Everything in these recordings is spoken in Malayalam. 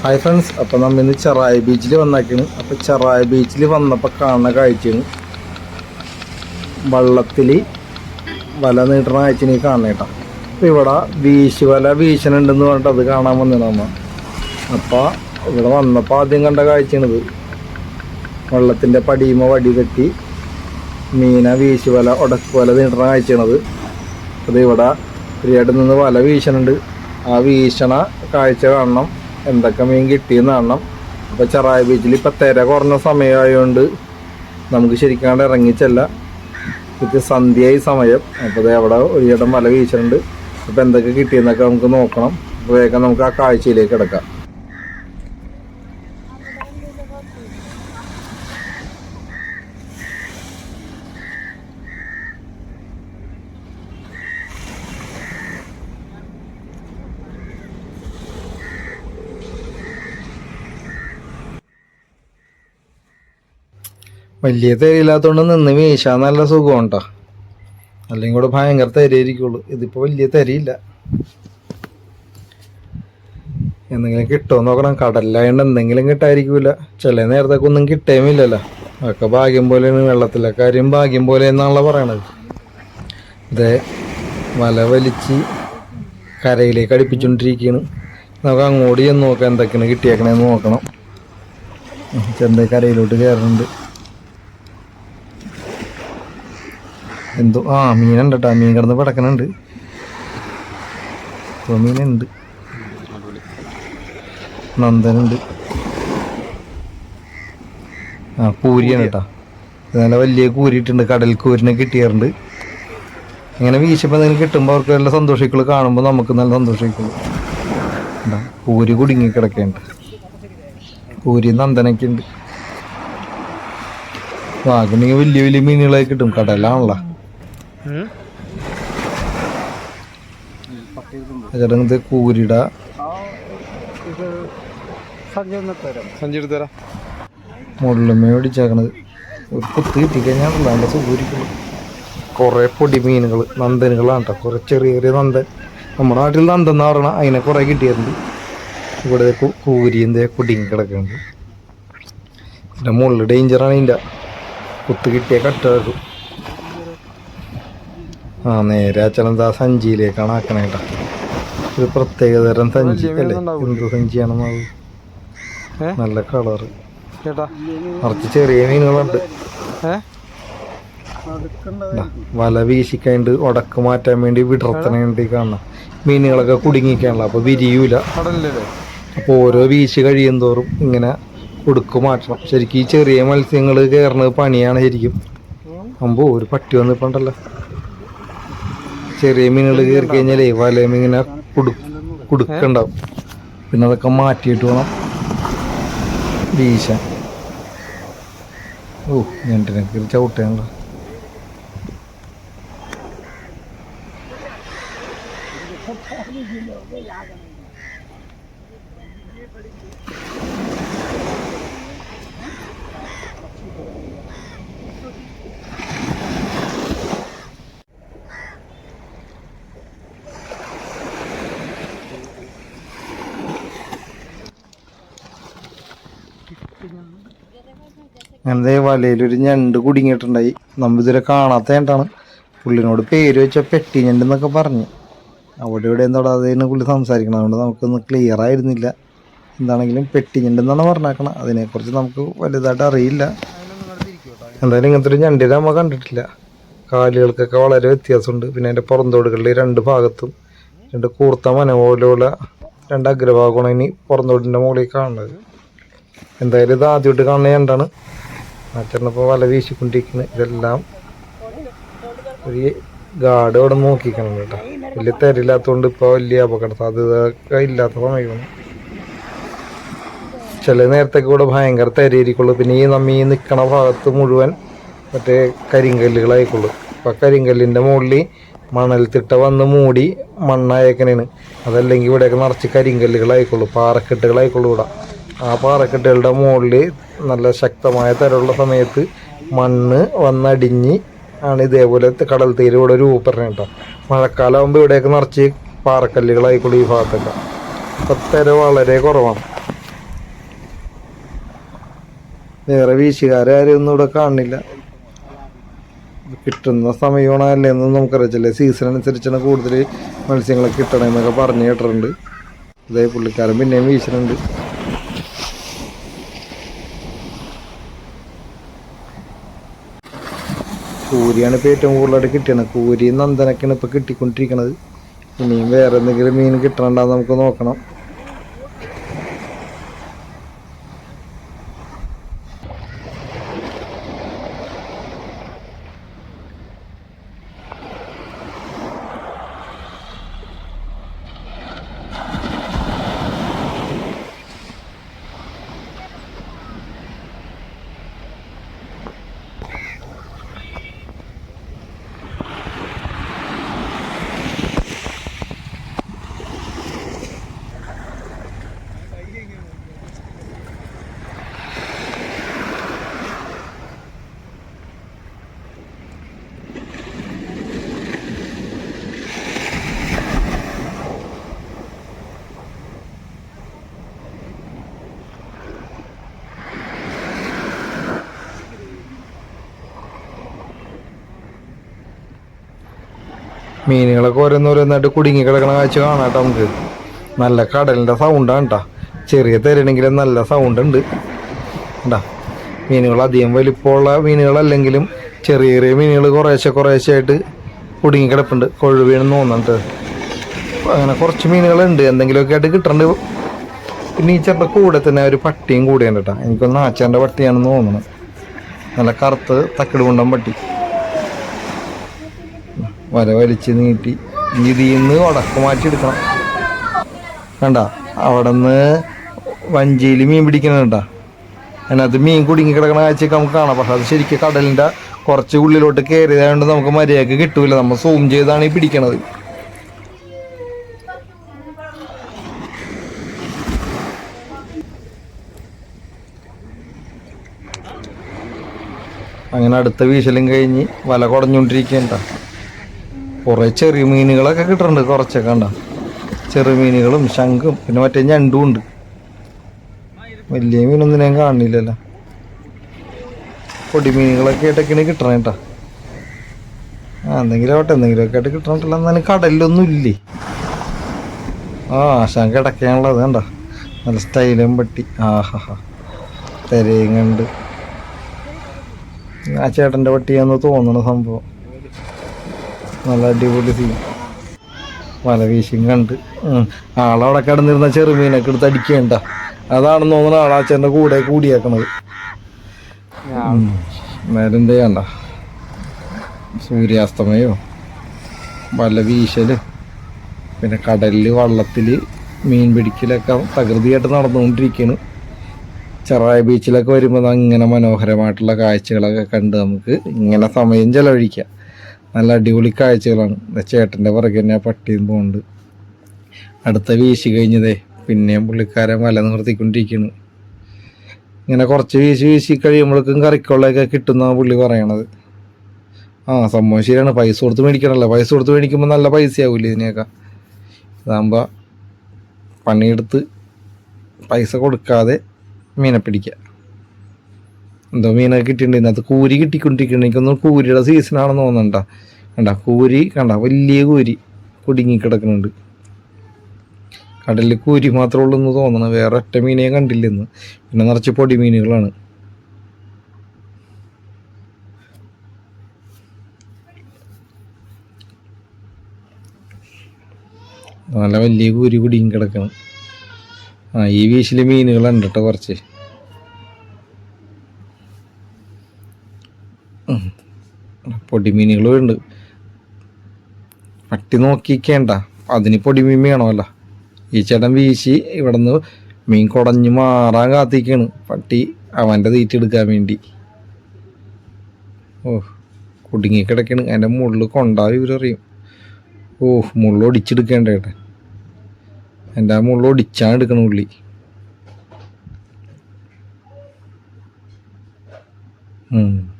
ഹായ് ഫ്രണ്ട്സ് അപ്പോൾ നമ്മൾ ഇന്ന് ചെറായ ബീച്ചിൽ വന്നാക്കിയാണ് അപ്പോൾ ചെറായ ബീച്ചിൽ വന്നപ്പോൾ കാണുന്ന കാഴ്ചയാണ് വള്ളത്തിൽ വല നീട്ടണ കാഴ്ചയാണ് ഈ കാണണ കേട്ടോ. അപ്പോൾ ഇവിടെ വീശ് വല വീശനുണ്ടെന്ന് പറഞ്ഞിട്ട് അത് കാണാൻ വന്നതാണ് നമ്മ. അപ്പോൾ ഇവിടെ വന്നപ്പോൾ ആദ്യം കണ്ട കാഴ്ചയാണിത്. വള്ളത്തിന്റെ പടിയുമ വടി തട്ടി മീന വീശ് വല ഉടക്ക് വല നീട്ടണ കാഴ്ചയാണത്. അത് ഇവിടെ ഫ്രീയായിട്ട് നിന്ന് വല വീശനുണ്ട് ആ വീശണ കാഴ്ച കാണണം. എന്തൊക്കെ മീൻ കിട്ടിയെന്ന് കാണണം. അപ്പോൾ ചെറായ ബീച്ചിൽ ഇപ്പൊ തിര കുറഞ്ഞ സമയമായതുകൊണ്ട് നമുക്ക് ശരിക്കാണ്ട് ഇറങ്ങിച്ചല്ല. ഇത് സന്ധ്യയായി സമയം. അപ്പോൾ അത് അവിടെ ഒരു ഇടം വല വീശുന്നുണ്ട് അപ്പോൾ എന്തൊക്കെ കിട്ടിയെന്നൊക്കെ നമുക്ക് നോക്കണം. അപ്പോൾ വേഗം നമുക്ക് ആ കാഴ്ചയിലേക്ക് കിടക്കാം. വലിയ തെരയില്ലാത്തതുകൊണ്ട് നിന്ന് വീശാൻ നല്ല സുഖം കേട്ടോ അല്ലെങ്കിൽ കൂടെ ഭയങ്കര തെരയായിരിക്കുള്ളൂ. ഇതിപ്പോൾ വലിയ തെരയില്ല. എന്തെങ്കിലും കിട്ടുമോ നോക്കണം. കടലിലായതുകൊണ്ട് എന്തെങ്കിലും കിട്ടായിരിക്കൂല ചില നേരത്തേക്ക് ഒന്നും കിട്ടേമില്ലല്ലോ. അതൊക്കെ ഭാഗ്യം പോലെയാണ് വെള്ളത്തിലെ കാര്യം ഭാഗ്യം പോലെ എന്നാണല്ലോ പറയണത്. ഇതേ വല വലിച്ച് കരയിലേക്ക് അടുപ്പിച്ചുകൊണ്ടിരിക്കുകയാണ് നമുക്ക് അങ്ങോട്ട് ചെന്ന് നോക്കാം എന്തൊക്കെയാണ് കിട്ടിയേക്കണേന്ന് നോക്കണം. ചെന്ത കരയിലോട്ട് കയറുന്നുണ്ട് എന്തോ? ആ മീനുണ്ട് കേട്ടോ മീൻ കിടന്ന് പിടക്കണുണ്ട്. മീനുണ്ട്. നന്ദനുണ്ട്. ആ കൂരിയാണ് കേട്ടോ നല്ല വലിയ കൂരിയിട്ടുണ്ട്. കടൽ കൂരിനെ കിട്ടിയാറുണ്ട്. ഇങ്ങനെ വീശപ്പോൾ എന്തെങ്കിലും കിട്ടുമ്പോൾ അവർക്ക് നല്ല സന്തോഷിക്കുള്ളൂ. കാണുമ്പോൾ നമുക്ക് നല്ല സന്തോഷിക്കുള്ളൂ. കൂരി കുടുങ്ങി കിടക്കേണ്ട കൂരി നന്ദനൊക്കെ ഉണ്ട് വാഗണെങ്കിൽ വലിയ വലിയ മീനുകളൊക്കെ കിട്ടും. കടലാണല്ലോ. ഇത് കൂരിട. സഞ്ചി എടുത്തരാ മുള്ളുമേ പിടിച്ചേക്കണത് ഒരു കുത്ത് കിട്ടിക്കഴിഞ്ഞാൽ നല്ല സുഖമായിരിക്കുള്ളൂ കുറേ പൊടി മീനുകൾ നന്ദനുകളാണ് കേട്ടോ കുറേ ചെറിയ ചെറിയ നന്ദൻ. നമ്മുടെ നാട്ടിൽ നന്ദൻ എന്ന് പറയണ അതിനെ കുറേ കിട്ടിയിട്ടുണ്ട്. ഇവിടെ കൂരിന്റെ കുടുങ്ങി കിടക്കുന്നുണ്ട് ഇതിന്റെ മുകളിൽ ഡേഞ്ചറാണ് ഇതിന്റെ കുത്ത് കിട്ടിയ കട്ടാക്കും ആ നേരെ അച്ഛനെന്താ സഞ്ചിയിലേക്കാണ് ആക്കണേ കേട്ടോ. ഒരു പ്രത്യേകതരം സഞ്ചി അല്ലേ? എന്ത് സഞ്ചിയാണെന്നത്? നല്ല കളറ് കുറച്ച് ചെറിയ മീനുകളുണ്ട്. വല വീശിക്കണ്ട് ഉടക്ക് മാറ്റാൻ വേണ്ടി വിടർത്തണേണ്ടി കാണണം മീനുകളൊക്കെ കുടുങ്ങിക്കാണല്ലോ അപ്പൊ വിരിയൂല. അപ്പൊ ഓരോ വീശി കഴിയും തോറും ഇങ്ങനെ ഉടുക്ക് മാറ്റണം. ശരിക്കും ഈ ചെറിയ മത്സ്യങ്ങൾ കയറുന്നത് പണിയാണ് ശരിക്കും. അമ്പോ ഒരു പട്ടി വന്നിപ്പുണ്ടല്ലോ ചെറിയ മീനുകൾ കയറി കഴിഞ്ഞാലേ ഇങ്ങനെ കുടു കുടുക്കുണ്ടാവും. പിന്നെ അതൊക്കെ മാറ്റിയിട്ട് വേണം. വീശാൻ. ഓ ഞണ്ടിനെ കയറി ചവിട്ടേണ്ട അങ്ങനത്തെ വലയിലൊരു ഞണ്ട് കുടുങ്ങിയിട്ടുണ്ടായി. നമ്മിതുവരെ കാണാത്ത ഞണ്ടാണ്. പുള്ളിനോട് പേര് വെച്ച പെട്ടി ഞണ്ട് എന്നൊക്കെ പറഞ്ഞു. അവിടെ ഇവിടെ അതിന് പുള്ളി സംസാരിക്കണം അതുകൊണ്ട് നമുക്കൊന്ന് ക്ലിയർ ആയിരുന്നില്ല. എന്താണെങ്കിലും പെട്ടി ഞണ്ട് എന്നാണ് പറഞ്ഞേക്കണം. അതിനെക്കുറിച്ച് നമുക്ക് വലുതായിട്ട് അറിയില്ല. എന്തായാലും ഇങ്ങനത്തെ ഒരു ഞണ്ടിനെ നമ്മൾ കണ്ടിട്ടില്ല. കാലുകൾക്കൊക്കെ വളരെ വ്യത്യാസമുണ്ട്. പിന്നെ അതിന്റെ പുറന്തോടുകളിൽ രണ്ട് ഭാഗത്തും രണ്ട് കൂർത്ത മന പോലെയുള്ള രണ്ട് അഗ്രഭാഗമാണ് ഇനി പുറന്തോടിന്റെ മുകളിൽ കാണുന്നത്. എന്തായാലും ഇത് ആദ്യമായിട്ട് കാണുന്ന ഞണ്ടാണ്. അച്ഛനപ്പോൾ വല വീശിക്കൊണ്ടിരിക്കുന്നത് ഇതെല്ലാം ഒരു ഗാർഡ് അവിടെ നോക്കിക്കണം കേട്ടോ. വലിയ തിരയില്ലാത്തതുകൊണ്ട് ഇപ്പോൾ വലിയ അപകട സാധ്യത ഇല്ലാത്ത സമയമാണ്. ചില നേരത്തേക്ക് ഇവിടെ ഭയങ്കര തിരയിരിക്കുള്ളൂ പിന്നെ ഈ നമ്മ നിൽക്കണ ഭാഗത്ത് മുഴുവൻ മറ്റേ കരിങ്കല്ലുകളായിക്കുള്ളൂ. അപ്പം കരിങ്കല്ലിന്റെ മുകളിൽ മണൽത്തിട്ട വന്ന് മൂടി മണ്ണായേക്കണേന് അതല്ലെങ്കിൽ ഇവിടെയൊക്കെ നിറച്ച് കരിങ്കല്ലുകളായിക്കോളൂ പാറക്കെട്ടുകളായിക്കോളൂ ഇവിടെ. ആ പാറക്കെട്ടുകളുടെ മുകളിൽ നല്ല ശക്തമായ തരമുള്ള സമയത്ത് മണ്ണ് വന്നടിഞ്ഞ് ആണ് ഇതേപോലെ കടൽ തീരം ഇവിടെ രൂപപ്പെടണേ കേട്ടോ മഴക്കാലമാകുമ്പോൾ ഇവിടെയൊക്കെ നിറച്ച് പാറക്കല്ലുകളായിക്കുള്ളൂ ഈ ഭാഗത്തൊക്കെ. അപ്പം തിര വളരെ കുറവാണ്. വേറെ വീശുകാരും ഒന്നും ഇവിടെ കാണില്ല. കിട്ടുന്ന സമയമാണോ അല്ലെന്ന് നമുക്കറിയത്തില്ല? സീസൺ അനുസരിച്ചാണ് കൂടുതൽ മത്സ്യങ്ങളൊക്കെ കിട്ടണമെന്നൊക്കെ പറഞ്ഞു കേട്ടിട്ടുണ്ട്. അതേ പുള്ളിക്കാരൻ പിന്നെയും വീശുന്നുണ്ട് കൂരിയാണ് ഇപ്പോൾ ഏറ്റവും കൂടുതലായിട്ട് കിട്ടിയത്. കൂരി നന്ദനൊക്കെയാണ് ഇപ്പോൾ കിട്ടിക്കൊണ്ടിരിക്കണത്. ഇനിയും വേറെ എന്തെങ്കിലും മീൻ കിട്ടണുണ്ടാന്ന് നമുക്ക് നോക്കണം. മീനുകളൊക്കെ ഓരോന്നോരോന്നായിട്ട് കുടുങ്ങി കിടക്കണ കാഴ്ച കാണാട്ടോ നമുക്ക്. നല്ല കടലിന്റെ സൗണ്ടാണ് കേട്ടോ ചെറിയ തരണെങ്കിലും നല്ല സൗണ്ട് ഉണ്ട്. കേട്ടോ മീനുകൾ അധികം വലിപ്പമുള്ള മീനുകളല്ലെങ്കിലും ചെറിയ ചെറിയ മീനുകൾ കുറേശ്ശെ കുറേശ്ശെ ആയിട്ട് കുടുങ്ങി കിടപ്പുണ്ട്. കൊഴുവീണെന്ന് തോന്നുന്നുണ്ട് അങ്ങനെ കുറച്ച് മീനുകളുണ്ട്. എന്തെങ്കിലുമൊക്കെ ആയിട്ട് കിട്ടുന്നുണ്ട് പിന്നെ ഈ ചേട്ടന്റെ കൂടെ തന്നെ ഒരു പട്ടിയും കൂടിയുണ്ട് കേട്ടോ എനിക്കൊന്ന് ആച്ചാന്റെ പട്ടിയാണെന്ന് തോന്നുന്നു. നല്ല കറുത്ത് തക്കിട് പട്ടി. വല വലിച്ച് നീട്ടി ഇതിൽ നിന്ന് ഉടക്ക് മാറ്റി എടുക്കണം കണ്ട? അവിടെ നിന്ന് വഞ്ചിയിൽ മീൻ പിടിക്കണുണ്ട അതിനകത്ത് മീൻ കുടുങ്ങി കിടക്കണ കാഴ്ചയൊക്കെ നമുക്ക് കാണാം. പക്ഷെ അത് ശരിക്കും കടലിന്റെ കുറച്ച് ഉള്ളിലോട്ട് കയറിയതായതുകൊണ്ട് നമുക്ക് മര്യാദയ്ക്ക് കിട്ടൂല. നമ്മൾ സൂം ചെയ്താണ് ഈ പിടിക്കണത്. അങ്ങനെ അടുത്ത വീശലും കഴിഞ്ഞ് വല കുടഞ്ഞുകൊണ്ടിരിക്കണ്ട കുറേ ചെറിയ മീനുകളൊക്കെ കിട്ടുന്നുണ്ട് കുറച്ചൊക്കെ കണ്ട? ചെറിയ മീനുകളും ശംഖും പിന്നെ മറ്റേ ഞണ്ടും ഉണ്ട്. വലിയ മീനൊന്നും ഞാൻ കാണില്ലല്ലോ. പൊടി മീനുകളൊക്കെ ആയിട്ടൊക്കെയാണ് കിട്ടണം കേട്ടാ. ആ എന്തെങ്കിലും ആവട്ടെ എന്തെങ്കിലുമൊക്കെ ആയിട്ട് കിട്ടണില്ല എന്നാലും കടലിലൊന്നും ഇല്ലേ? ആ ശംഖ കിടക്കാനുള്ളത് കണ്ട? നല്ല സ്റ്റൈലും പട്ടി. ആഹാ ഹാ തെരയും കണ്ട് ആ ചേട്ടന്റെ പട്ടിയാന്ന് തോന്നണ സംഭവം. നല്ല അടിപൊളി സീൻ വല വീശും കണ്ട്. ആളവിടെ കിടന്നിരുന്ന ചെറുമീനൊക്കെ എടുത്ത് അടിക്കണ്ട അതാണെന്ന് തോന്നുന്നു ആളാച്ചന്റെ കൂടെ കൂടിയേക്കണത്. നേരം എന്ത് ചെയ്യണ്ട സൂര്യാസ്തമയോ? വല വീശൽ. പിന്നെ കടലിൽ വള്ളത്തിൽ മീൻ പിടിക്കലൊക്കെ തകൃതിയായിട്ട് നടന്നുകൊണ്ടിരിക്കുകയാണ് ചെറായ ബീച്ചിലൊക്കെ വരുമ്പോൾ അങ്ങനെ മനോഹരമായിട്ടുള്ള കാഴ്ചകളൊക്കെ കണ്ട് നമുക്ക് ഇങ്ങനെ സമയം ചെലവഴിക്കാം. നല്ല അടിപൊളി കാഴ്ചകളാണ്. ചേട്ടന്റെ പുറകെ തന്നെ ആ പട്ടിയും പോകുന്നുണ്ട് അടുത്ത വീശി കഴിഞ്ഞതേ പിന്നെയും പുള്ളിക്കാരൻ വല നിർത്തിക്കൊണ്ടിരിക്കുന്നു. ഇങ്ങനെ കുറച്ച് വീശി വീശി കഴിയുമ്പോഴേക്കും കറിക്കുള്ളതൊക്കെ കിട്ടുന്നതാണ് പുള്ളി പറയണത്. ആ സംഭവം ശരിയാണ്. പൈസ കൊടുത്ത് മേടിക്കണല്ലോ പൈസ കൊടുത്ത് മേടിക്കുമ്പോൾ നല്ല പൈസയാവില്ല ഇതിനെയൊക്കെ? ഇതാകുമ്പോൾ പണിയെടുത്ത് പൈസ കൊടുക്കാതെ മീനെ പിടിക്കുക. എന്തോ മീനൊക്കെ കിട്ടിയിട്ടുണ്ട്. ഇതിനകത്ത് കൂരി കിട്ടിക്കൊണ്ടിരിക്കുന്നു. എനിക്കൊന്നും കൂരിയുടെ സീസണാണെന്ന് തോന്നണ്ട കണ്ട കൂരി കണ്ട വലിയ കൂരി കുടുങ്ങിക്കിടക്കുന്നുണ്ട്. കടലിൽ കൂരി മാത്രമേ ഉള്ളൂ എന്ന് തോന്നണം വേറെ ഒറ്റ മീനേ കണ്ടില്ലെന്ന്. പിന്നെ നിറച്ച് പൊടി മീനുകളാണ് നല്ല വലിയ കൂരി കുടുങ്ങി കിടക്കണം ആ ഈ വീശിൽ മീനുകളുണ്ട് കേട്ടോ കുറച്ച്? പൊടി പൊടിമീനുകളും ഉണ്ട്. പട്ടി നോക്കിക്കേണ്ട. അതിന് പൊടിമീൻ വേണമല്ല. ഈ ചേട്ടൻ വീശി ഇവിടെ നിന്ന് മീൻ കുടഞ്ഞ് മാറാൻ കാത്തിക്കാണ്. പട്ടി അവന്റെ തീറ്റെടുക്കാൻ വേണ്ടി. ഓ കുടുങ്ങി കിടക്കണ്. എന്റെ മുള്ളിൽ കൊണ്ടാവി ഇവരറിയും ഓ മുള്ള ഒടിച്ചെടുക്കേണ്ട ഏട്ടൻ എന്റെ ആ മുള്ള ഒടിച്ചാണ് എടുക്കണ ഉള്ളി. ഉം.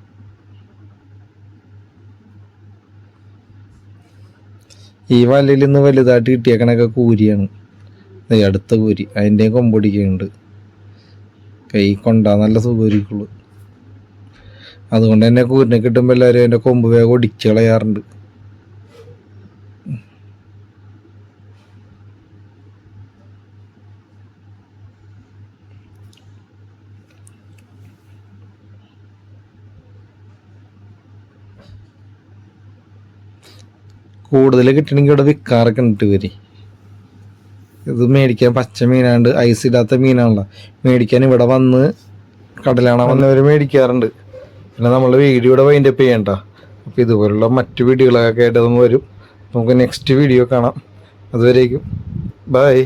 ഈ വലയിൽ നിന്ന് വലുതായിട്ട് കിട്ടിയേക്കണൊക്കെ കൂരിയാണ്. അടുത്ത കൂരി. അതിന്റെയും കൊമ്പൊടിക്കുന്നുണ്ട് കൈ കൊണ്ടാ നല്ല സുഖമായിരിക്കുള്ളൂ. അതുകൊണ്ട് തന്നെ കൂരിനെ കിട്ടുമ്പോൾ എല്ലാവരും അതിന്റെ കൊമ്പ് വേഗം ഒടിച്ചു കളയാറുണ്ട്. കൂടുതൽ കിട്ടണമെങ്കിൽ ഇവിടെ വിൽക്കാറൊക്കെ ഉണ്ട് വരി ഇത് മേടിക്കാൻ പച്ച മീനാണ്ട് ഐസ് ഇടാത്ത മീനാണല്ലോ. മേടിക്കാൻ ഇവിടെ വന്ന് കടലാണ വന്നവർ മേടിക്കാറുണ്ട്. പിന്നെ നമ്മൾ വീഡിയോ ഇവിടെ വൈൻഡപ്പ് ചെയ്യണ്ട. അപ്പോൾ ഇതുപോലുള്ള മറ്റു വീഡിയോകളൊക്കെ ആയിട്ട് നമ്മൾ വരും. നമുക്ക് നെക്സ്റ്റ് വീഡിയോ കാണാം. അതുവരേക്കും. ബൈ